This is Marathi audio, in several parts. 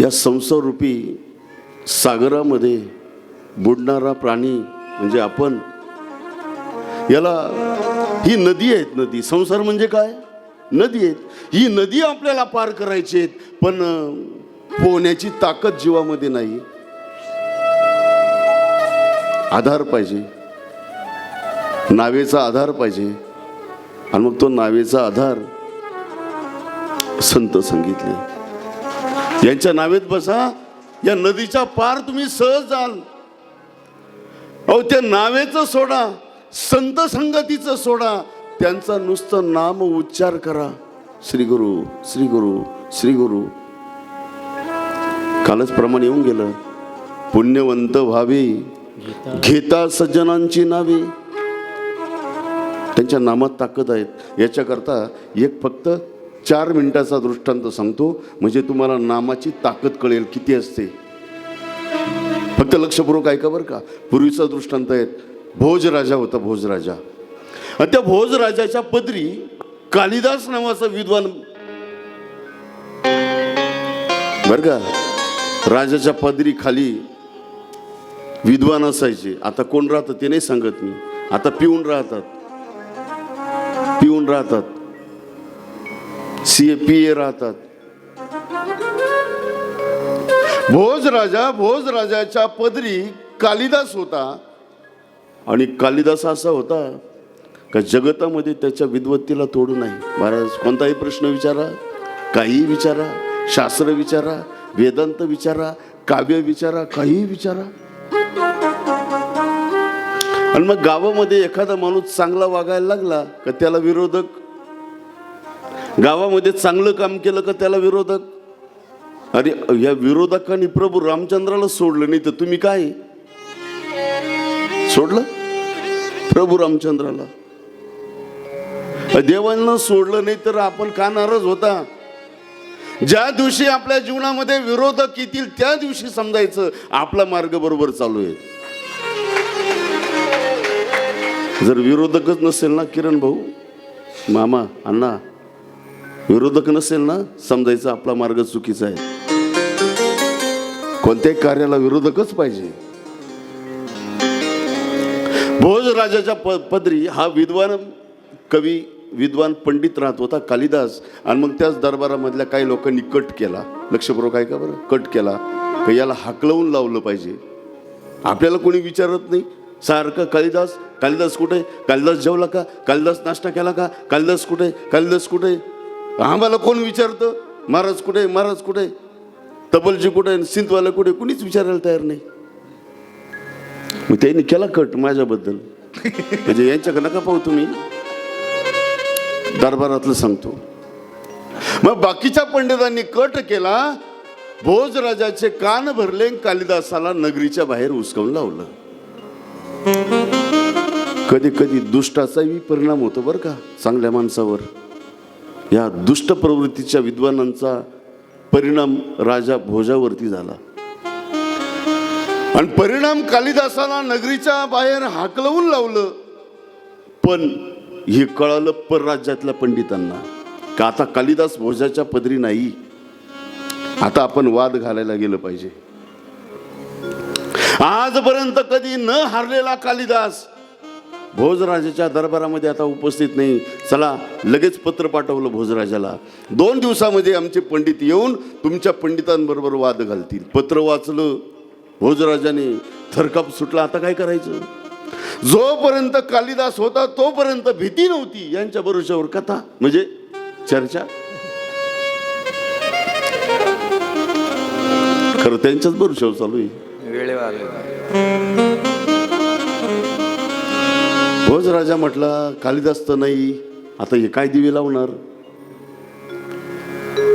या संसाररूपी सागरामध्ये बुडणारा प्राणी म्हणजे आपण याला ही नदी आहेत नदी. संसार म्हणजे काय? नदी आहेत. ही नदी आपल्याला पार करायची आहेत पण पोहण्याची ताकद जीवामध्ये नाही. आधार पाहिजे. नावेचा आधार पाहिजे. आणि मग तो नावेचा आधार संत सांगितले. यांच्या नावेत बसा. या नदीच्या पार तुम्ही सहज जाल. अहो त्या नावेचं सोडा संत संगतीचं सोडा. त्यांचा नुसतं नाम उच्चार करा. श्री गुरु श्री गुरु श्री गुरु. कालच प्रमाण येऊन गेलं. पुण्यवंत व्हावे. घेता सज्जनांची नावे. त्यांच्या नामात ताकद आहेत. याच्याकरता एक फक्त चार मिनिटाचा दृष्टांत सांगतो. म्हणजे तुम्हाला नामाची ताकद कळेल किती असते. फक्त लक्षपूर्वक ऐका बरं का. पूर्वीचा दृष्टांत आहेत. भोजराजा होता भोजराजा आणि त्या भोजराजाच्या पदरी कालिदास नावाचा विद्वान बर का. राजाच्या पदरी खाली विद्वान असायचे. आता कोण राहतं ते नाही सांगत मी. आता पिऊन राहतात. पिऊन राहतात. सी ए पी ए राहतात. भोज राजा भोज राजाच्या पदरी कालिदास होता. आणि कालिदास असा होता का जगतामध्ये त्याच्या विद्वत्तीला तोडू नाही. महाराज कोणताही प्रश्न विचारा काही विचारा शास्त्र विचारा वेदांत विचारा काव्य विचारा काहीही विचारा. आणि मग गावामध्ये एखादा माणूस चांगला वागायला लागला का त्याला विरोधक गावामध्ये चांगलं काम केलं का त्याला विरोधक? अरे या विरोधकांनी प्रभू रामचंद्राला सोडलं नाही तर तुम्ही काय? सोडलं? प्रभू रामचंद्राला. देवांना सोडलं नाही तर आपण का नाराज होता? ज्या दिवशी आपल्या जीवनामध्ये विरोधक येतील त्या दिवशी समजायचं आपला मार्ग बरोबर चालू आहे. जर विरोधकच नसेल ना किरण भाऊ? मामा अण्णा विरोधक नसेल ना समजायचा आपला मार्ग चुकीचा आहे. कोणत्याही कार्याला विरोधकच पाहिजे. भोज राजाच्या प पदरी हा विद्वान कवी विद्वान पंडित राहत होता कालिदास. आणि मग त्याच दरबारामधल्या काही लोकांनी कट केला. लक्षपूर्वक आहे का बरं? कट केला. का याला हाकलवून लावलं पाहिजे. आपल्याला कोणी विचारत नाही. सारखं कालिदास कालिदास कुठे? कालिदास जेवला का? कालिदास नाश्ता केला का? कालिदास कुठे? कालिदास कुठे? आम्हाला कोण विचारतं? महाराज कुठे महाराज कुठे तबलजी कुठे सिंधवाला कुठे कुणीच विचारायला तयार नाही. मग त्यांनी केला कट माझ्याबद्दल. म्हणजे यांच्याकडे नका पाहू तुम्ही. दरबारातलं सांगतो. मग बाकीच्या पंडितांनी कट केला. भोजराजाचे कान भरले कालिदासाला नगरीच्या बाहेर उचकावून लावलं. कधी कधी दुष्टाचाही परिणाम होतो बरं का चांगल्या माणसावर. या दुष्ट प्रवृत्तीच्या विद्वानांचा परिणाम राजा भोजावरती झाला. आणि परिणाम कालिदासाला नगरीच्या बाहेर हाकलवून लावलं. पण हे कळालं परराज्यातल्या पंडितांना का आता कालिदास भोजाच्या पदरी नाही? आता आपण वाद घालायला गेलं पाहिजे. आजपर्यंत कधी न हारलेला कालिदास भोजराजाच्या दरबारामध्ये आता उपस्थित नाही. चला लगेच पत्र पाठवलं भोजराजाला. दोन दिवसामध्ये आमचे पंडित येऊन तुमच्या पंडितांबरोबर वाद घालतील. पत्र वाचलं भोजराजाने थरकाप सुटला. आता काय करायचं? जोपर्यंत कालिदास होता तोपर्यंत भीती नव्हती. यांच्या भरोशावर कथा म्हणजे चर्चा. खरं त्यांच्याच भरोशावर चालू आहे. वेळेवर भोज राजा म्हटला कालिदास तर नाही आता हे काय दिवे लावणार?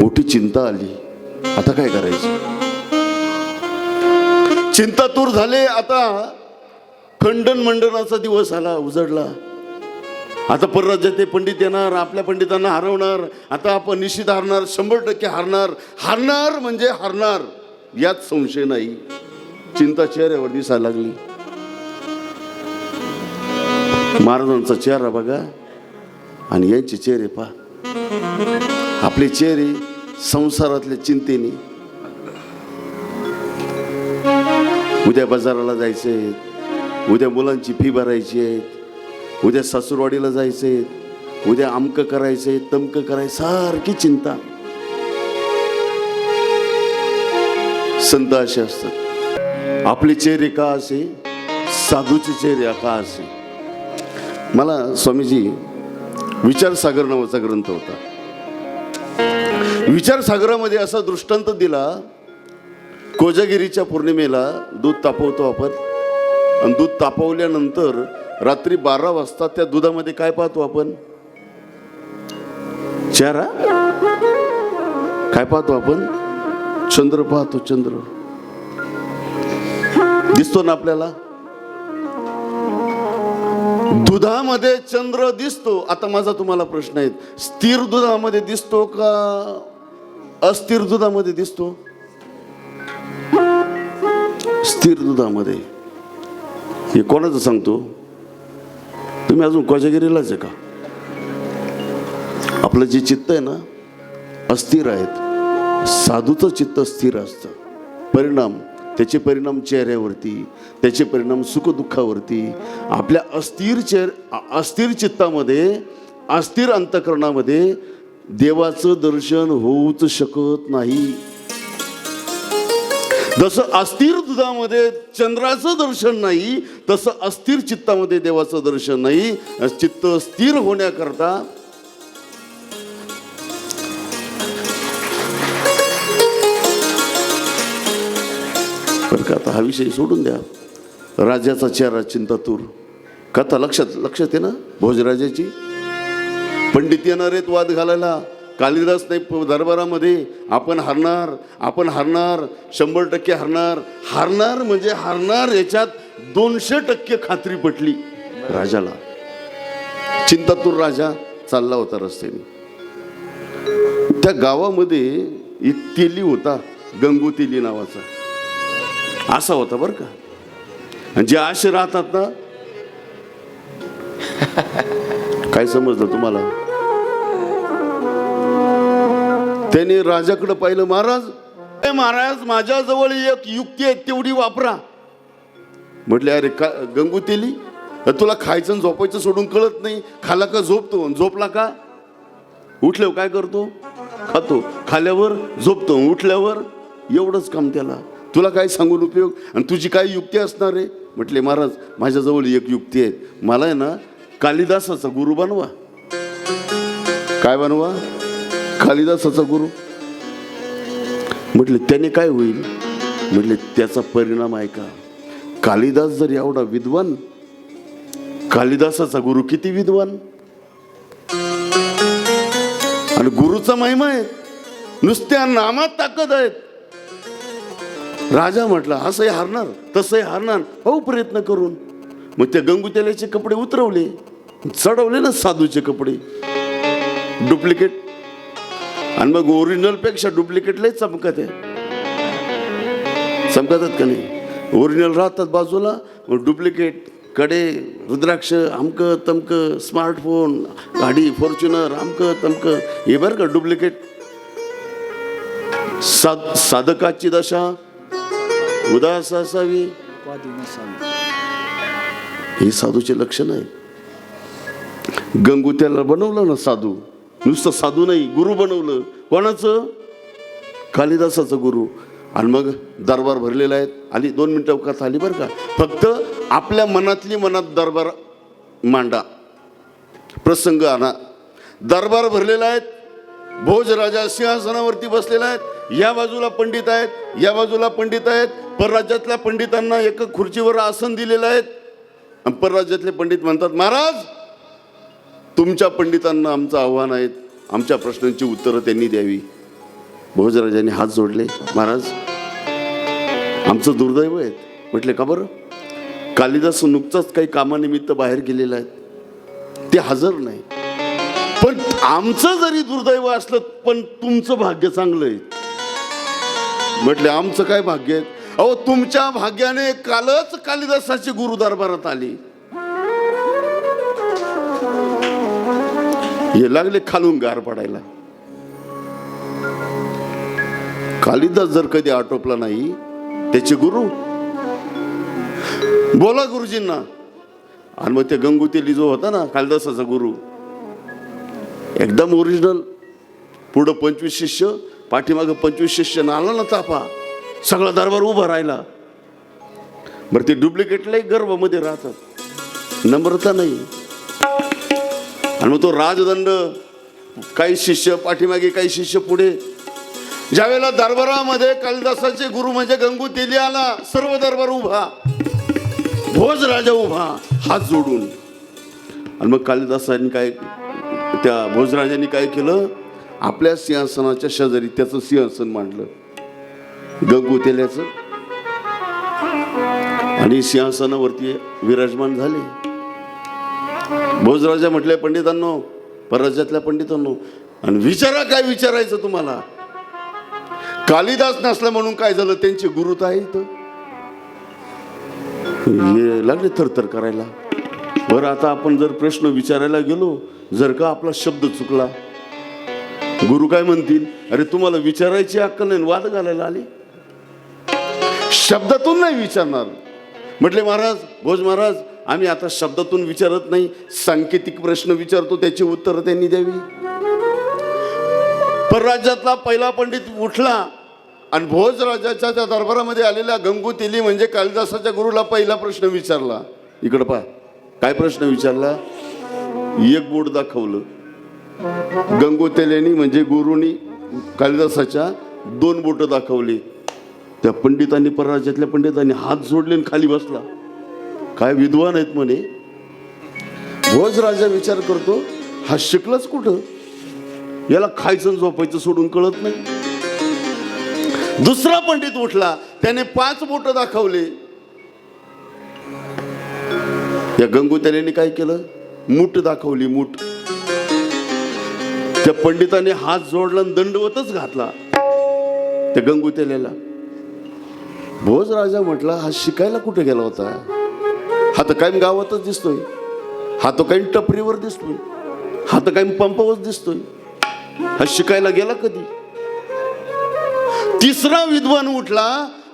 मोठी चिंता आली. आता काय करायचं? चिंतातूर झाले. आता खंडन मंडनाचा दिवस आला उजडला. आता परराज्यात ते पंडित येणार आपल्या पंडितांना हरवणार. आता आपण निश्चित हारणार शंभर टक्के हारणार. हारणार म्हणजे हारणार. यात संशय नाही. चिंता चेहऱ्यावर दिसायला लागली. महाराजांचा चेहरा बघा. आणि यांचे चेहरे पहा. आपले चेहरे संसारातल्या चिंतेने. उद्या बाजाराला जायचे उद्या मुलांची फी भरायची आहे उद्या सासूरवाडीला जायचे उद्या आमकं करायचंय तमकं करायचं सारखी चिंता. संत असे असतात. आपले चेहरे का असे? साधूचे चेहरे का असे? मला स्वामीजी विचारसागर नावाचा ग्रंथ होता. विचारसागरामध्ये असा दृष्टांत दिला कोजागिरीच्या पौर्णिमेला दूध तापवतो आपण. आणि दूध तापवल्यानंतर रात्री बारा वाजता त्या दुधामध्ये काय पाहतो आपण? चेहरा? काय पाहतो आपण? चंद्र पाहतो चंद्र. दिसतो ना आपल्याला? दुधामध्ये चंद्र दिसतो. आता माझा तुम्हाला प्रश्न आहे. स्थिर दुधामध्ये दिसतो का? अस्थिर दुधामध्ये दिसतो. स्थिर दुधामध्ये. हे कोणाचं सांगतो? तुम्ही अजून कोजागिरीलाच आहे का? आपलं जे चित्त आहे ना अस्थिर आहेत. साधूचं चित्त स्थिर असतं. परिणाम त्याचे परिणाम चेहऱ्यावरती त्याचे परिणाम सुखदुःखावरती आपल्या अस्थिर चेहर अस्थिर चित्तामध्ये अस्थिर अंतकरणामध्ये देवाचं दर्शन होऊच शकत नाही. जसं अस्थिर दुधामध्ये चंद्राचं दर्शन नाही तसं अस्थिर चित्तामध्ये देवाचं दर्शन नाही. चित्त स्थिर होण्याकरता बरं का आता हा विषय सोडून द्या. राजाचा चेहरा चिंतातूर. कथा लक्षात लक्षात आहे ना भोजराजाची? पंडित येणार आहेत वाद घालायला. कालिदास नाही प- दरबारामध्ये. आपण हारणार आपण हारणार शंभर टक्के हरणार. हारणार म्हणजे हारणार याच्यात दोनशे टक्के खात्री पटली राजाला. चिंतातूर राजा चालला होता रस्त्याने. त्या गावामध्ये एक तेली होता गंगू तेली नावाचा. असा होता बरं का. आणि जे असे राहतात ना काय समजलं तुम्हाला? त्याने राजाकडे पाहिलं महाराज ए महाराज माझ्याजवळ एक युक्ती आहे तेवढी वापरा. म्हटले अरे का गंगू तेली तुला खायचं आणि झोपायचं सोडून कळत नाही. खाला का झोपतो? झोपला का? उठल्यावर हो, काय करतो? खातो. खाल्यावर झोपतो. उठल्यावर एवढंच काम त्याला. तुला काय सांगून उपयोग? आणि तुझी काय युक्ती असणार आहे? म्हटले महाराज माझ्याजवळ एक युक्ती आहे. मला आहे ना कालिदासाचा गुरु बनवा. काय बनवा? कालिदासाचा गुरु. म्हटले त्याने काय होईल? म्हटले त्याचा परिणाम आहे का? कालिदास जर एवढा विद्वान कालिदासाचा गुरु किती विद्वान? आणि गुरुचा महिमा आहे. नुसत्या नामात ताकद आहेत. राजा म्हटला असंही हारणार तसंही हारणार. हो प्रयत्न करून. मग त्या गंगुतेल्याचे कपडे उतरवले. चढवले ना साधूचे कपडे. डुप्लिकेट. आणि मग ओरिजिनलपेक्षा डुप्लिकेट लय चमकत आहे. चमकतात का नाही? ओरिजिनल राहतात बाजूला मग डुप्लिकेटकडे रुद्राक्ष अमक तमकं स्मार्टफोन गाडी फॉर्च्युनर अमक तमकं. हे बरं का डुप्लिकेट? साध साधकाची दशा. उदास असावी हे साधूचे लक्षण आहे. गंगू त्याला बनवलं ना साधू. नुसतं साधू नाही गुरु बनवलं. कोणाचं? कालिदासाचं गुरु. आणि मग दरबार भरलेला आहेत आली दोन मिनिटं अवकात आली बरं का? फक्त आपल्या मनातली मनात दरबार मांडा. प्रसंग आणा. दरबार भरलेला आहेत भोज राजा सिंहासनावरती बसलेला आहेत या बाजूला पंडित आहेत या बाजूला पंडित आहेत परराज्यातल्या पंडितांना एका खुर्चीवर आसन दिलेलं आहेत. परराज्यातले पंडित म्हणतात महाराज तुमच्या पंडितांना आमचं आव्हान आहे आमच्या प्रश्नांची उत्तरं त्यांनी द्यावी. भोजराजांनी हात जोडले महाराज आमचं दुर्दैव आहे. म्हटले का बरं? कालिदास नुकताच काही कामानिमित्त बाहेर गेलेला आहे. ते हजर नाही. पण आमचं जरी दुर्दैव असलं पण तुमचं भाग्य चांगलं आहे. म्हटले आमचं काय भाग्य आहे? अहो तुमच्या भाग्याने कालच कालिदासाची गुरु दरबारात आली. हे लागले खालून गार पडायला. कालिदास जर कधी आटोपला नाही त्याचे गुरु. बोला गुरुजींना. आणि मग ते गंगुतेली जो होता ना कालिदासाचा गुरु. एकदम ओरिजिनल पुढं पंचवीस शिष्य पाठीमागं पंचवीस शिष्य आला ना तापा. सगळा दरबार उभा राहिला. बरं ते डुप्लिकेटलाही गर्वमध्ये राहतात. नम्रता नाही. आणि मग तो राजदंड काही शिष्य पाठीमागे काही शिष्य पुढे. ज्यावेळेला दरबारामध्ये कालिदासाचे गुरु म्हणजे गंगू तेली आला सर्व दरबार उभा. भोज राजा उभा हात जोडून. आणि मग कालिदासांनी काय त्या भोजराजांनी काय केलं? आपल्या सिंहासनाच्या शेजारी त्याचं सिंहासन मांडलं. गंगू तेल्याचं. आणि सिंहासनावरती विराजमान झाले. भोजराजा म्हटले पंडितांनो परराज्यातल्या पंडितांनो आणि विचारा काय विचारायचं तुम्हाला? कालिदास नसला म्हणून काय झालं? त्यांचे गुरु तर आहे इथं लागले थरथर करायला. बरं आता आपण जर प्रश्न विचारायला गेलो जर का आपला शब्द चुकला गुरु काय म्हणतील? अरे तुम्हाला विचारायची अक्कल नाही वाद घालायला आली. शब्दातून नाही विचारणार. म्हटले महाराज भोज महाराज आम्ही आता शब्दातून विचारत नाही. सांकेतिक प्रश्न विचारतो त्याची उत्तर त्यांनी द्यावी. परराज्यातला पहिला पंडित उठला आणि भोज राजाच्या त्या दरबारामध्ये आलेल्या गंगू तेली म्हणजे कालिदासाच्या गुरुला पहिला प्रश्न विचारला. इकडं पहा काय प्रश्न विचारला? एक बोट दाखवलं. गंगोतेलेनी म्हणजे गुरुनी कालिदासाच्या दोन बोट दाखवली. त्या पंडितांनी परराज्यातल्या पंडितांनी हात जोडले आणि खाली बसला. काय विद्वान आहेत म्हणे. भोज राजा विचार करतो हा शिकलाच कुठं? याला खायचं झोपायचं सोडून कळत नाही. दुसरा पंडित उठला त्याने पाच बोट दाखवले. या गंगोत्याने काय केलं? मूठ दाखवली मूठ. त्या पंडिताने हात जोडला आणि दंडवतच घातला. त्या गंगुतेलेला भोज राजा म्हटला हा शिकायला कुठे गेला होता? हा तर कायम गावातच दिसतोय. हा तो काही टपरीवर दिसतोय. हा तर काही पंपावर दिसतोय. हा शिकायला गेला कधी? तिसरा विद्वान उठला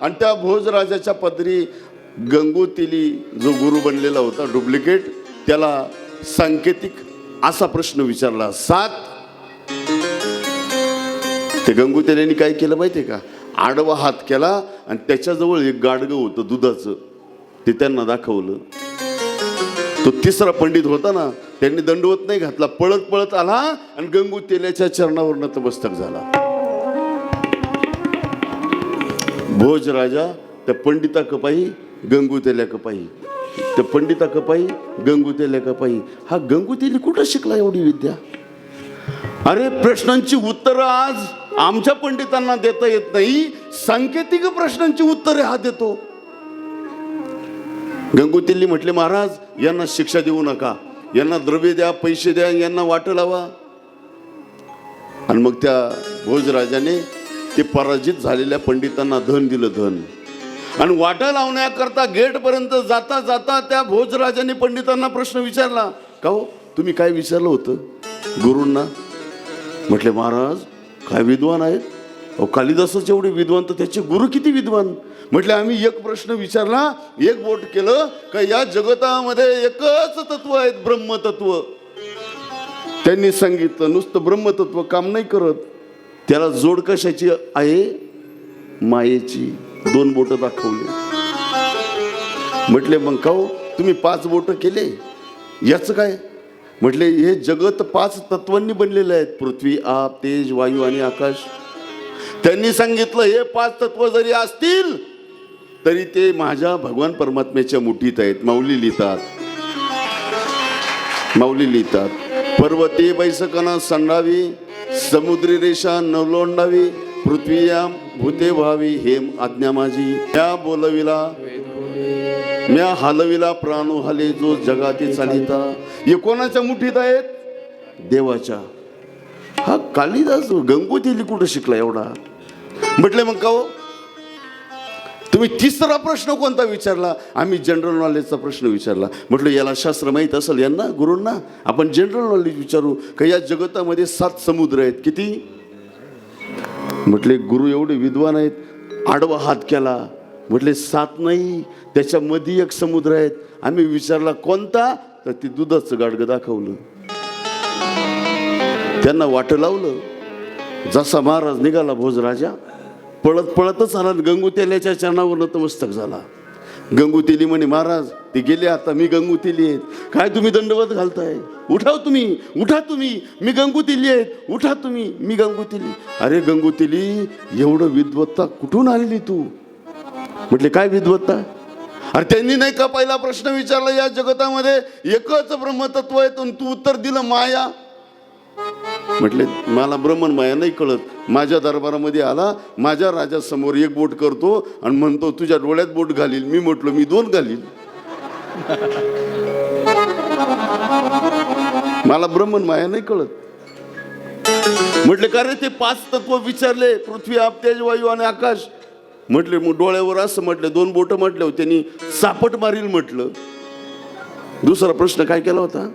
आणि त्या भोज राजाच्या पदरी गंगोतिली जो गुरु बनलेला होता डुप्लिकेट त्याला सांकेतिक असा प्रश्न विचारला सात ते गंगुतेने काय केलं माहिती आहे का? आडवा हात केला आणि त्याच्याजवळ एक गाडगं होतं दुधाचं. ते त्यांना दाखवलं. तो तिसरा पंडित होता ना त्यांनी दंडवत नाही घातला. पळत पळत आला आणि गंगू तेल्याच्या चरणावर नतमस्तक झाला. भोज राजा त्या पंडिता कपाई गंगू तेल्या कपाई. त्या पंडिता कपाई गंगू तेल्या कपाई. हा गंगू तेली कुठं शिकला एवढी विद्या? अरे प्रश्नांची उत्तरं आज आमच्या पंडितांना देता येत नाही. सांकेतिक प्रश्नांची उत्तरे हा देतो. गंगोतिल्ली म्हटले महाराज यांना शिक्षा देऊ नका. यांना द्रव्य द्या पैसे द्या यांना वाट लावा. आणि मग त्या भोजराजाने ते पराजित झालेल्या पंडितांना धन दिलं धन. आणि वाटा लावण्याकरता गेटपर्यंत जाता जाता त्या भोजराजाने पंडितांना प्रश्न विचारला. का हो तुम्ही काय विचारलं होतं गुरूंना? म्हटले महाराज काय विद्वान आहेत? अहो कालिदासच एवढे विद्वान तर त्याचे गुरु किती विद्वान? म्हटले आम्ही एक प्रश्न विचारला एक बोट केलं का या जगतामध्ये एकच तत्व आहेत ब्रह्मतत्व. त्यांनी सांगितलं नुसतं ब्रह्मतत्व काम नाही करत. त्याला जोड कशाची आहे? मायेची. दोन बोट दाखवली. म्हटले मग का तुम्ही पाच बोट केले? याचं काय? म्हटले हे जगत पाच तत्वांनी बनलेले आहेत. पृथ्वी आप तेज वायू आणि आकाश. त्यांनी सांगितलं हे पाच तत्व जरी असतील तरी ते माझ्या भगवान परमात्म्याच्या मुठीत आहेत. माऊली लिहितात. माऊली लिहितात पर्वते बैसकना संडावी समुद्री रेषा नवलोंडावी पृथ्वी या भूते व्हावी हेम आज्ञा माझी. त्या बोलविला म्या हलविला प्राण हले जो जगाची चालिता. हे कोणाच्या मुठीत आहेत? देवाच्या. हा कालिदास गंगोतीली कुठं शिकला एवढा? म्हटले मग का हो? तुम्ही तिसरा प्रश्न कोणता विचारला? आम्ही जनरल नॉलेजचा प्रश्न विचारला. म्हटलं याला शास्त्र माहीत असेल यांना गुरूंना? आपण जनरल नॉलेज विचारू. का या जगतामध्ये सात समुद्र आहेत? किती? म्हटले गुरु एवढे विद्वान आहेत. आडवा हात केला. म्हटले सात नाही त्याच्यामध्ये एक समुद्र आहेत. आम्ही विचारला कोणता? तर ती दुधाचं गाडगं दाखवलं. त्यांना वाट लावलं जसा महाराज निघाला भोजराजा पळत पळतच आला गंगुतेल्याच्या चरणावर नतमस्तक झाला. गंगुतेली म्हणे महाराज ते गेले आता मी गंगुतेली आहेत. काय तुम्ही दंडवत घालताय? उठाव तुम्ही उठा तुम्ही मी गंगुतेली आहेत. उठा तुम्ही मी गंगुतेली. अरे गंगुतेली एवढं विद्वत्ता कुठून आलेली तू? म्हटले काय विद्वत्ता? अरे त्यांनी नाही का पहिला प्रश्न विचारला या जगतामध्ये एकच ब्रह्मतत्व आहे पण तू उत्तर दिलं माया. म्हटले मला ब्रह्मन माया नाही कळत. माझ्या दरबारामध्ये आला माझ्या राजासमोर एक बोट करतो आणि म्हणतो तुझ्या डोळ्यात बोट घालील. मी म्हटलो मी दोन घालील. मला ब्रह्मन माया नाही कळत. म्हटले का रे ते पाच तत्व विचारले? पृथ्वी आप तेज वायू आणि आकाश? म्हटले मग डोळ्यावर असं म्हटलं दोन बोट म्हटलं त्यांनी सापट मारील म्हटलं. दुसरा प्रश्न काय केला होता?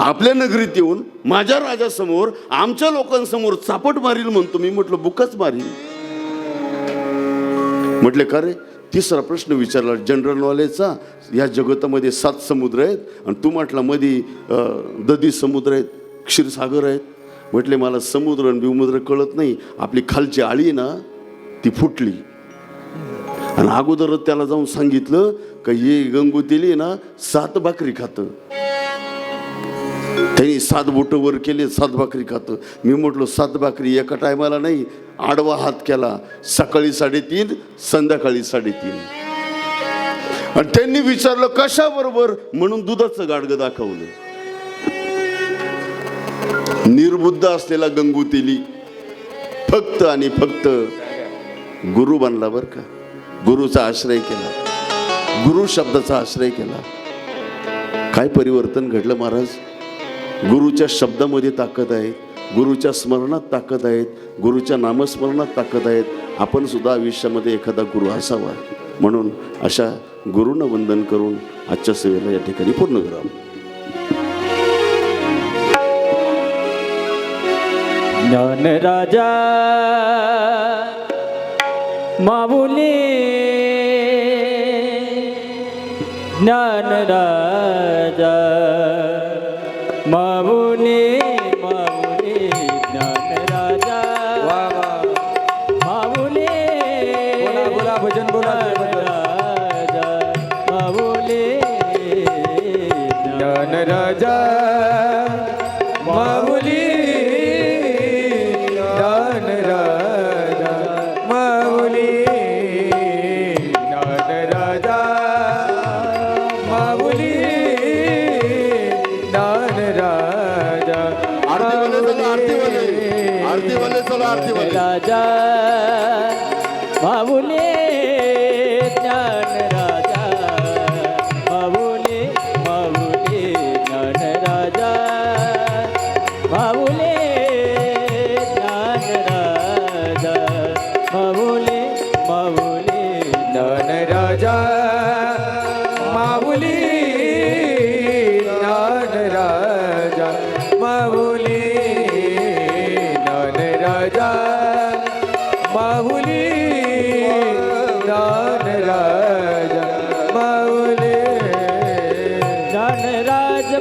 आपल्या नगरीत येऊन माझ्या राजासमोर आमच्या लोकांसमोर चापट मारील म्हणतो मी म्हटलं बुकच मारील म्हटले का रे? तिसरा प्रश्न विचारला जनरल नॉलेजचा या जगतामध्ये सात समुद्र आहेत आणि तू म्हटला मध्ये ददी समुद्र आहेत क्षीरसागर आहेत. म्हटले मला समुद्र आणि विमुद्र कळत नाही आपली खालची आळी ना ती फुटली. आणि अगोदरच त्याला जाऊन सांगितलं का ये गंगोतेली ना सात भाकरी खातं. त्यांनी सात बोट वर केले सात भाकरी खातं. मी म्हटलो सात भाकरी एका टायमाला नाही आडवा हात केला. सकाळी साडेतीन संध्याकाळी साडेतीन. आणि त्यांनी विचारलं कशाबरोबर? म्हणून दुधाचं गाडगं दाखवलं. निर्बुद्ध असलेला गंगुतेली फक्त आणि फक्त गुरु बनला बर का. गुरुचा आश्रय केला. गुरु शब्दाचा आश्रय केला. काय परिवर्तन घडलं महाराज? गुरुच्या शब्दामध्ये ताकद आहे गुरुच्या स्मरणात ताकद आहेत गुरुच्या नामस्मरणात ताकद आहेत आपण सुद्धा आयुष्यामध्ये एखादा गुरु असावा. म्हणून अशा गुरुनं वंदन करून आजच्या सेवेला या ठिकाणी पूर्ण विराम ज्ञान राजा माऊली ज्ञान राजा माऊली माऊली आरतीवाले चला आरतीवाले. राजा माऊली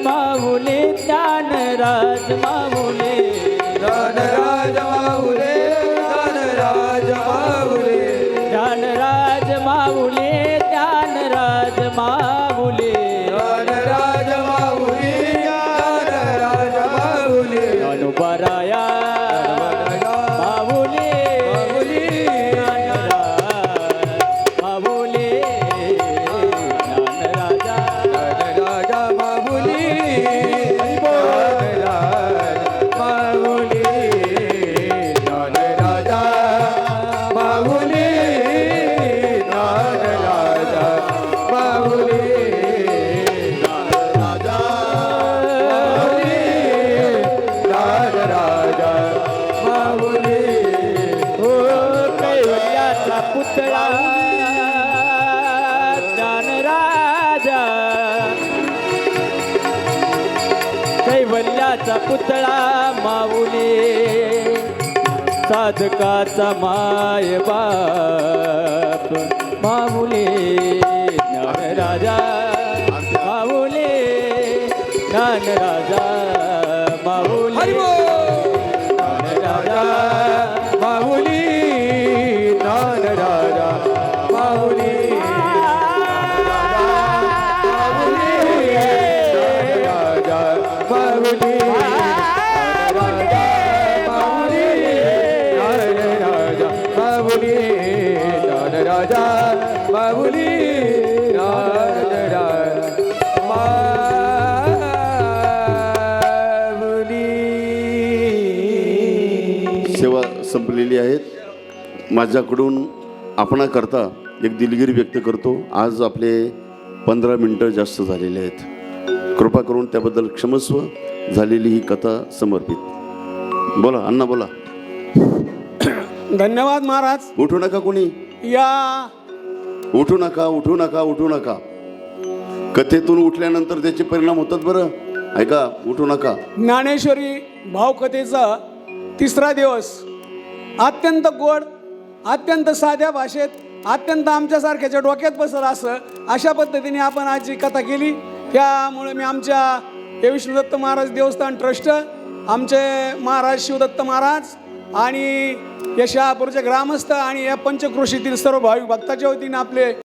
माऊली ज्ञानराज माऊली. कैवल्याचा पुतळा माऊली. साधकाचा माय बाप. माऊली ज्ञान राजा माऊली ज्ञान राजा माझ्याकडून आपणाकरता एक दिलगिरी व्यक्त करतो. आज आपले पंधरा मिनटं जास्त झालेले आहेत. कृपा करून त्याबद्दल क्षमस्व झालेली ही कथा समर्पित. बोला अण्णा बोला. धन्यवाद महाराज. उठू नका कोणी. या. उठू नका उठू नका उठू नका. कथेतून उठल्यानंतर त्याचे परिणाम होतात बरं. ऐका उठू नका. ज्ञानेश्वरी भावकथेचा तिसरा दिवस. अत्यंत गोड अत्यंत साध्या भाषेत अत्यंत आमच्यासारख्याच्या डोक्यात बसर असं अशा पद्धतीने आपण आज जी कथा केली त्यामुळे मी आमच्या हे विष्णुदत्त महाराज देवस्थान ट्रस्ट आमचे महाराज शिवदत्त महाराज आणि या शहापूरचे ग्रामस्थ आणि या पंचक्रोशीतील सर्व भाविक भक्ताच्या वतीने आपले